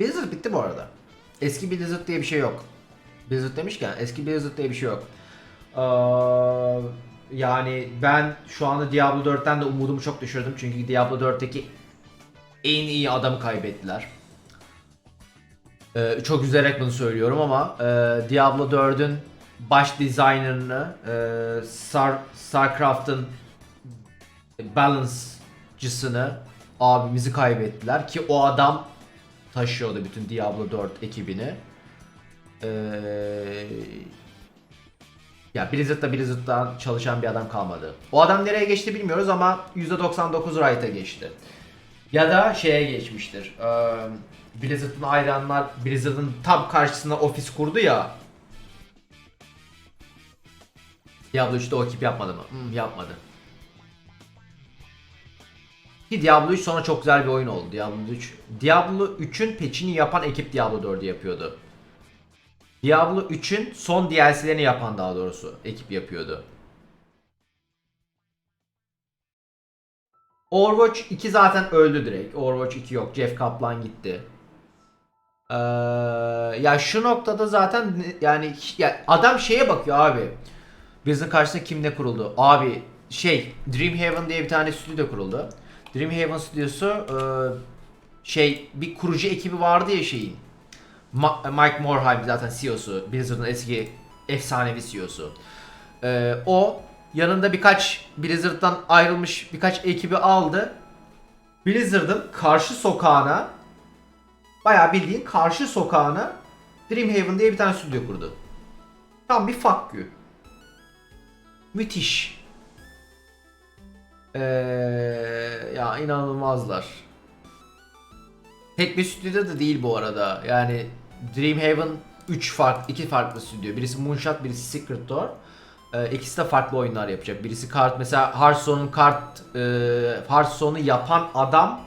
Blizzard bitti bu arada. Eski Blizzard diye bir şey yok. Blizzard demişken eski Blizzard diye bir şey yok. Ee, yani ben şu anda Diablo 4'ten de umudumu çok düşürdüm. Çünkü Diablo 4'teki en iyi adamı kaybettiler. Ee, çok üzerek bunu söylüyorum ama e, Diablo 4'ün baş designerını e, Star, Starcraft'ın balance'cısını abimizi kaybettiler ki o adam taşıyordu bütün Diablo 4 ekibini. Ee, ya Blizzard'da Blizzard'dan çalışan bir adam kalmadı. O adam nereye geçti bilmiyoruz ama %99 Riot'a geçti. Ya da şeye geçmiştir. Ee, Blizzard'ın hayranlar Blizzard'ın tam karşısına ofis kurdu ya. Diablo 3'te o ekip yapmadı mı? Hmm, yapmadı. Ki Diablo 3 sonra çok güzel bir oyun oldu. Diablo 3. Diablo 3'ün patch'ini yapan ekip Diablo 4'ü yapıyordu. Diablo 3'ün son DLC'lerini yapan daha doğrusu ekip yapıyordu. Overwatch 2 zaten öldü direkt. Overwatch 2 yok. Jeff Kaplan gitti. Ee, ya şu noktada zaten yani ya adam şeye bakıyor abi. Bizim karşısında kim ne kuruldu? Abi şey Dreamhaven diye bir tane stüdyo kuruldu. Dreamhaven stüdyosu e, şey bir kurucu ekibi vardı ya şeyin. Ma- Mike Morhaime zaten CEO'su. Blizzard'ın eski efsanevi CEO'su. Ee, o yanında birkaç Blizzard'dan ayrılmış birkaç ekibi aldı. Blizzard'ın karşı sokağına bayağı bildiğin karşı sokağına Dreamhaven diye bir tane stüdyo kurdu. Tam bir fuck you. Müthiş. Ee, ya inanılmazlar. Tek bir stüdyo da değil bu arada. Yani Dreamhaven 3 farklı, 2 farklı stüdyo. Birisi Moonshot, birisi Secret Door. Ee, ikisi de farklı oyunlar yapacak. Birisi kart mesela Hearthstone'un kart e, Hearthstone'u yapan adam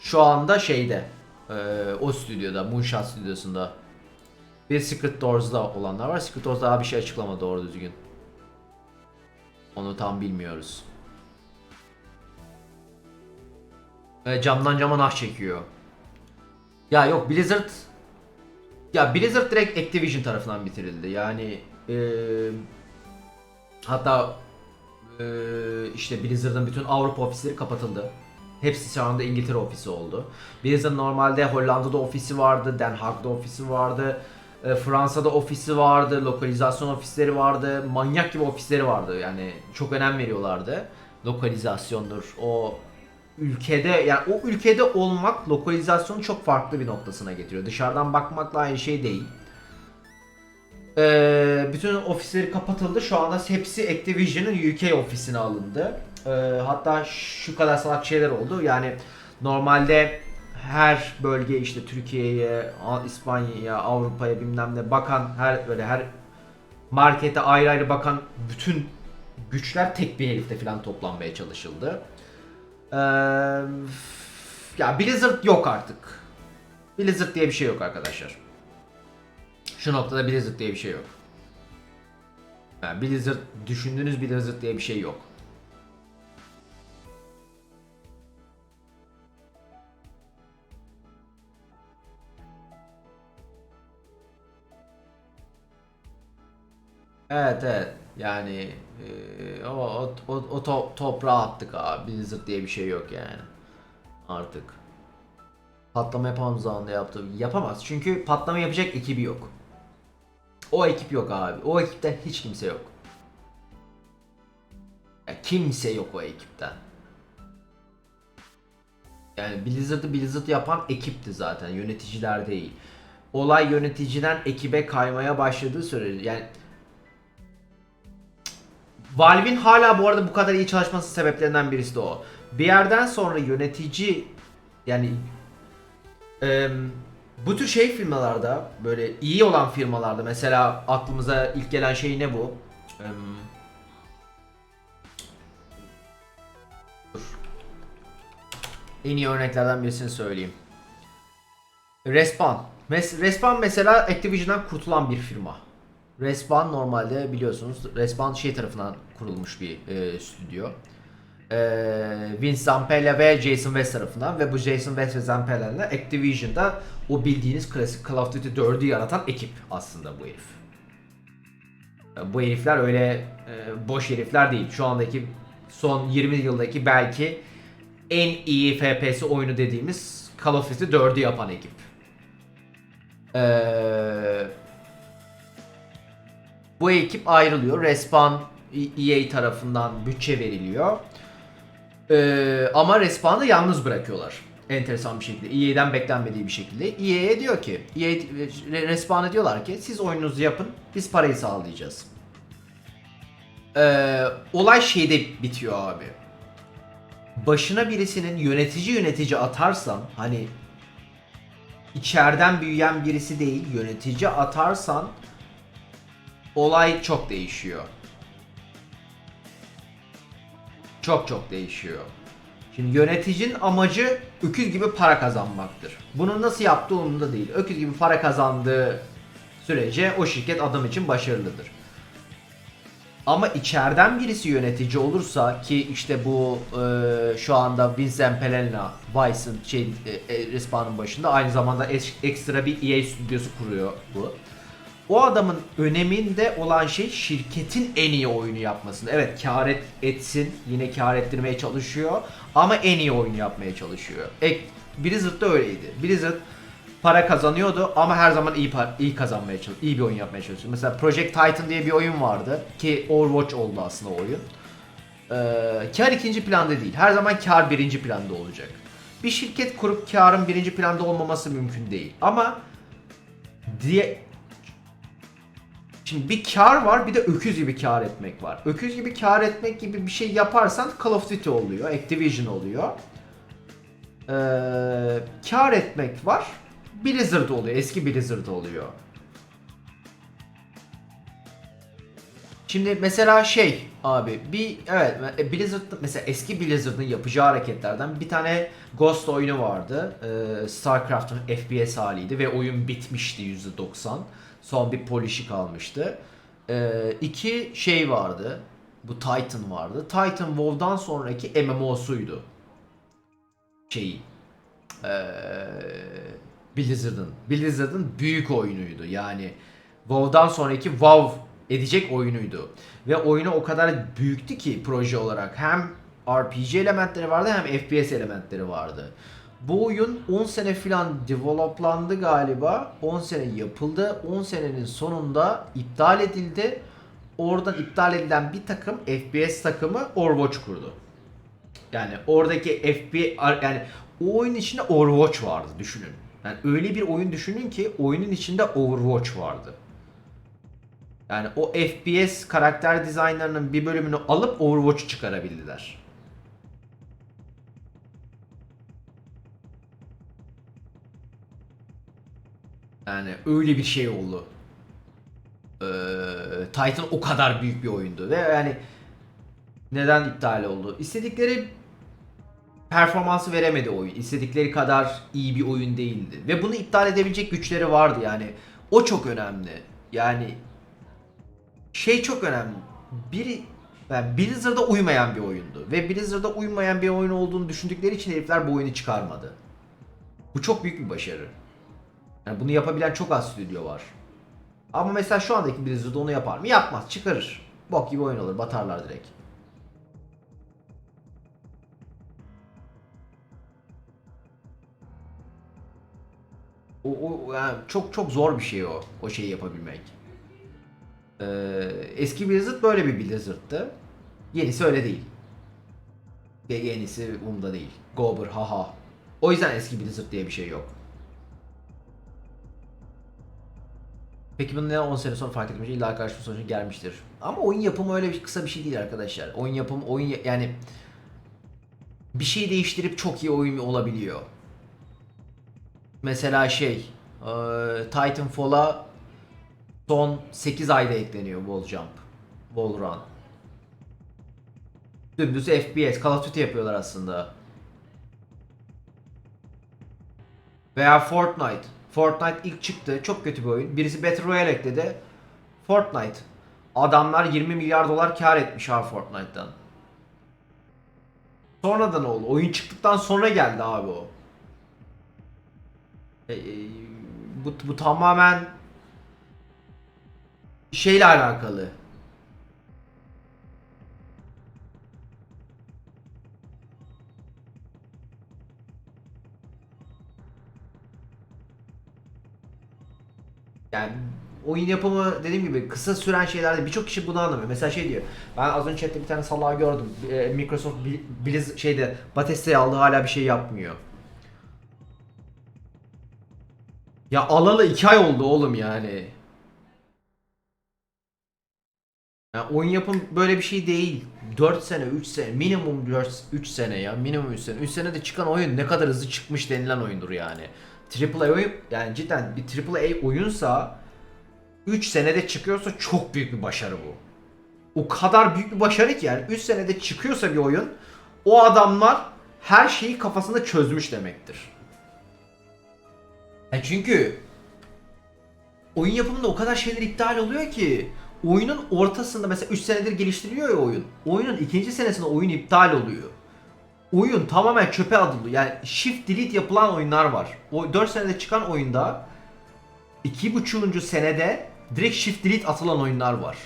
şu anda şeyde e, o stüdyoda Moonshot stüdyosunda. Bir Secret Doors'da olanlar var. Secret Doors daha bir şey açıklamadı doğru düzgün. Onu tam bilmiyoruz. E, camdan cama nah çekiyor. Ya yok Blizzard ya Blizzard direkt Activision tarafından bitirildi. Yani eee hatta eee işte Blizzard'ın bütün Avrupa ofisleri kapatıldı. Hepsi şu anda İngiltere ofisi oldu. Blizzard normalde Hollanda'da ofisi vardı, Den Haag'da ofisi vardı, e, Fransa'da ofisi vardı, lokalizasyon ofisleri vardı, manyak gibi ofisleri vardı. Yani çok önem veriyorlardı. Lokalizasyondur, o ülkede yani o ülkede olmak lokalizasyonu çok farklı bir noktasına getiriyor. Dışarıdan bakmakla aynı şey değil. Ee, bütün ofisleri kapatıldı. Şu anda hepsi Activision'ın UK ofisine alındı. Ee, hatta şu kadar salak şeyler oldu. Yani normalde her bölge işte Türkiye'ye, İspanya'ya, Avrupa'ya bilmem ne bakan her böyle her markete ayrı ayrı bakan bütün güçler tek bir herifte falan toplanmaya çalışıldı. Ee, ya Blizzard yok artık. Blizzard diye bir şey yok arkadaşlar. Şu noktada Blizzard diye bir şey yok. Yani Blizzard düşündüğünüz Blizzard diye bir şey yok. Evet evet yani e, o, o, o, o to- toprağa attık abi Blizzard diye bir şey yok yani artık. Patlama yapamaz zamanında yaptı. Yapamaz çünkü patlama yapacak ekibi yok. O ekip yok abi. O ekipten hiç kimse yok. Ya kimse yok o ekipten. Yani Blizzard'ı Blizzard yapan ekipti zaten. Yöneticiler değil. Olay yöneticiden ekibe kaymaya başladığı sürece yani Valve'in hala bu arada bu kadar iyi çalışması sebeplerinden birisi de o. Bir yerden sonra yönetici yani eee, bu tür şey firmalarda böyle iyi olan firmalarda mesela aklımıza ilk gelen şey ne bu? Dur. En iyi örneklerden birisini söyleyeyim. Respawn. Mes- Respawn mesela Activision'dan kurtulan bir firma. Respawn normalde biliyorsunuz Respawn şey tarafından kurulmuş bir e, stüdyo. Ee, Vince Zampella ve Jason West tarafından ve bu Jason West ve Zampella'yla Activision'da o bildiğiniz klasik Call of Duty 4'ü yaratan ekip aslında bu herif. Ee, Bu herifler öyle e, boş herifler değil. Şu andaki son 20 yıldaki belki en iyi FPS oyunu dediğimiz Call of Duty 4'ü yapan ekip. Ee, bu ekip ayrılıyor. Respawn EA tarafından bütçe veriliyor. Ee, ama Respawn'ı yalnız bırakıyorlar. Enteresan bir şekilde. EA'den beklenmediği bir şekilde. EA'ye diyor ki, EA, Respawn'a diyorlar ki siz oyununuzu yapın, biz parayı sağlayacağız. Ee, olay şeyde bitiyor abi. Başına birisinin yönetici yönetici atarsan hani içeriden büyüyen birisi değil yönetici atarsan olay çok değişiyor. Çok çok değişiyor. Şimdi yöneticinin amacı öküz gibi para kazanmaktır. Bunu nasıl yaptığı umurunda değil. Öküz gibi para kazandığı sürece o şirket adam için başarılıdır. Ama içeriden birisi yönetici olursa ki işte bu e, şu anda Vincent Pelena Vice'ın şey e, e, Respawn'ın başında aynı zamanda es- ekstra bir EA stüdyosu kuruyor bu. O adamın öneminde olan şey şirketin en iyi oyunu yapmasında. Evet kar et, etsin yine kar ettirmeye çalışıyor ama en iyi oyunu yapmaya çalışıyor. Ek, Blizzard'da öyleydi. Blizzard para kazanıyordu ama her zaman iyi par- iyi kazanmaya çalışıyor. iyi bir oyun yapmaya çalışıyor. Mesela Project Titan diye bir oyun vardı ki Overwatch oldu aslında o oyun. Ee, kar ikinci planda değil. Her zaman kar birinci planda olacak. Bir şirket kurup karın birinci planda olmaması mümkün değil. Ama diye Şimdi bir kar var bir de öküz gibi kar etmek var. Öküz gibi kar etmek gibi bir şey yaparsan Call of Duty oluyor, Activision oluyor. Ee, kar etmek var. Blizzard oluyor, eski Blizzard oluyor. Şimdi mesela şey abi bir evet e, Blizzard mesela eski Blizzard'ın yapacağı hareketlerden bir tane Ghost oyunu vardı. Ee, StarCraft'ın FPS haliydi ve oyun bitmişti %90. Son bir polişi kalmıştı. Ee, iki şey vardı. Bu Titan vardı. Titan WoW'dan sonraki MMO'suydu. Şeyi. Ee, Blizzard'ın. Blizzard'ın büyük oyunuydu. Yani WoW'dan sonraki WoW edecek oyunuydu. Ve oyunu o kadar büyüktü ki proje olarak. Hem RPG elementleri vardı hem FPS elementleri vardı. Bu oyun 10 sene filan developlandı galiba. 10 sene yapıldı. 10 senenin sonunda iptal edildi. Oradan iptal edilen bir takım FPS takımı Overwatch kurdu. Yani oradaki FPS yani o oyun içinde Overwatch vardı düşünün. Yani öyle bir oyun düşünün ki oyunun içinde Overwatch vardı. Yani o FPS karakter dizaynlarının bir bölümünü alıp Overwatch çıkarabildiler. Yani öyle bir şey oldu. Ee, Titan o kadar büyük bir oyundu ve yani neden iptal oldu? İstedikleri performansı veremedi oyun. İstedikleri kadar iyi bir oyun değildi. Ve bunu iptal edebilecek güçleri vardı yani. O çok önemli. Yani şey çok önemli. Biri yani Blizzard'a uymayan bir oyundu. Ve Blizzard'a uymayan bir oyun olduğunu düşündükleri için herifler bu oyunu çıkarmadı. Bu çok büyük bir başarı. Yani bunu yapabilen çok az stüdyo var. Ama mesela şu andaki Blizzard onu yapar mı? Yapmaz. Çıkarır. Bok gibi oyun olur. Batarlar direkt. O, o yani çok çok zor bir şey o. O şeyi yapabilmek. Ee, eski Blizzard böyle bir Blizzard'tı. Yenisi öyle değil. Yenisi umda değil. Gober haha. O yüzden eski Blizzard diye bir şey yok. Peki bunu neden 10 sene sonra fark etmeyince illa karşıma sonucu gelmiştir. Ama oyun yapımı öyle bir kısa bir şey değil arkadaşlar. Oyun yapımı oyun ya- yani bir şey değiştirip çok iyi oyun olabiliyor. Mesela şey e, Titanfall'a son 8 ayda ekleniyor Wall Jump. Wall Run. Dümdüz FPS, Call of Duty yapıyorlar aslında. Veya Fortnite. Fortnite ilk çıktı. Çok kötü bir oyun. Birisi Battle Royale ekledi. Fortnite. Adamlar 20 milyar dolar kar etmiş ha Fortnite'dan. Sonradan oldu. Oyun çıktıktan sonra geldi abi o. E, e, bu, bu tamamen şeyle alakalı. Yani oyun yapımı dediğim gibi kısa süren şeylerde birçok kişi bunu anlamıyor. Mesela şey diyor. Ben az önce chatte bir tane salağı gördüm. E, Microsoft Bl- Blizz şeyde Bethesda'yı aldı hala bir şey yapmıyor. Ya alalı 2 ay oldu oğlum yani. Ya oyun yapım böyle bir şey değil. 4 sene, 3 sene, minimum 4 3 sene ya. Minimum 3 sene. 3 senede çıkan oyun ne kadar hızlı çıkmış denilen oyundur yani. AAA oyun yani cidden bir AAA oyunsa 3 senede çıkıyorsa çok büyük bir başarı bu. O kadar büyük bir başarı ki yani 3 senede çıkıyorsa bir oyun o adamlar her şeyi kafasında çözmüş demektir. Ya çünkü oyun yapımında o kadar şeyler iptal oluyor ki oyunun ortasında mesela 3 senedir geliştiriliyor ya oyun. Oyunun ikinci senesinde oyun iptal oluyor. Oyun tamamen çöpe atılıyor. Yani shift delete yapılan oyunlar var. O 4 senede çıkan oyunda 2,5. senede direkt shift delete atılan oyunlar var.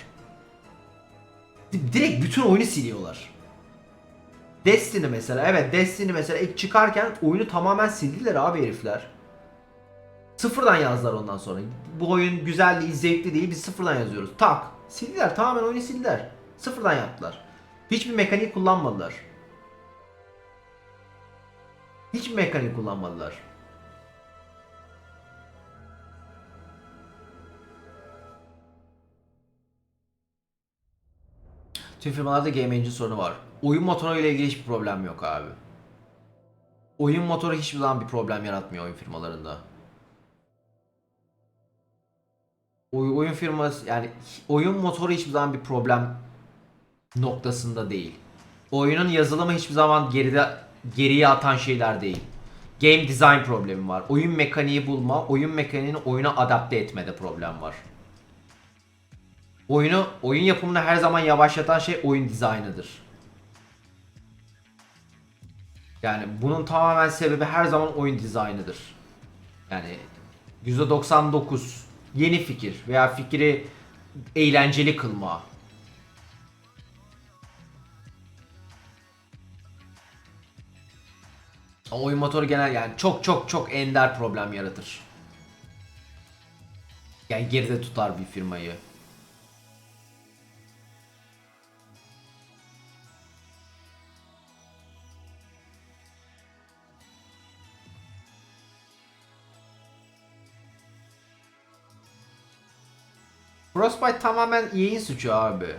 Di- Direkt bütün oyunu siliyorlar. Destiny mesela evet Destiny mesela ilk çıkarken oyunu tamamen sildiler abi herifler. Sıfırdan yazdılar ondan sonra. Bu oyun güzel değil, zevkli değil. Biz sıfırdan yazıyoruz. Tak. Sildiler. Tamamen oyunu sildiler. Sıfırdan yaptılar. Hiçbir mekanik kullanmadılar. Hiçbir mekanik kullanmadılar. Tüm firmalarda game engine sorunu var. Oyun motoru ile ilgili hiçbir problem yok abi. Oyun motoru hiçbir zaman bir problem yaratmıyor oyun firmalarında. Oy- oyun firması yani oyun motoru hiçbir zaman bir problem noktasında değil. Oyunun yazılımı hiçbir zaman geride geriye atan şeyler değil. Game design problemi var. Oyun mekaniği bulma, oyun mekaniğini oyuna adapte etmede problem var. Oyunu oyun yapımını her zaman yavaşlatan şey oyun dizaynıdır. Yani bunun tamamen sebebi her zaman oyun dizaynıdır. Yani %99 yeni fikir veya fikri eğlenceli kılma. Ama oyun motoru genel yani çok çok çok ender problem yaratır. Yani geride tutar bir firmayı. Frostbite tamamen EA'in suçu abi.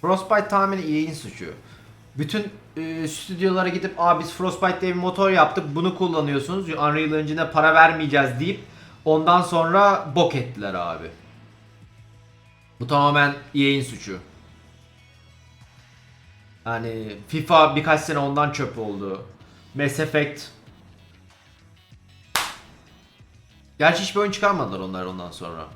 Frostbite tamamen EA'in suçu. Bütün e, stüdyolara gidip Aa biz Frostbite diye bir motor yaptık bunu kullanıyorsunuz. Unreal Engine'e para vermeyeceğiz deyip ondan sonra bok ettiler abi. Bu tamamen EA'in suçu. Yani FIFA birkaç sene ondan çöp oldu. Mass Effect Gerçi hiçbir oyun çıkarmadılar onlar ondan sonra.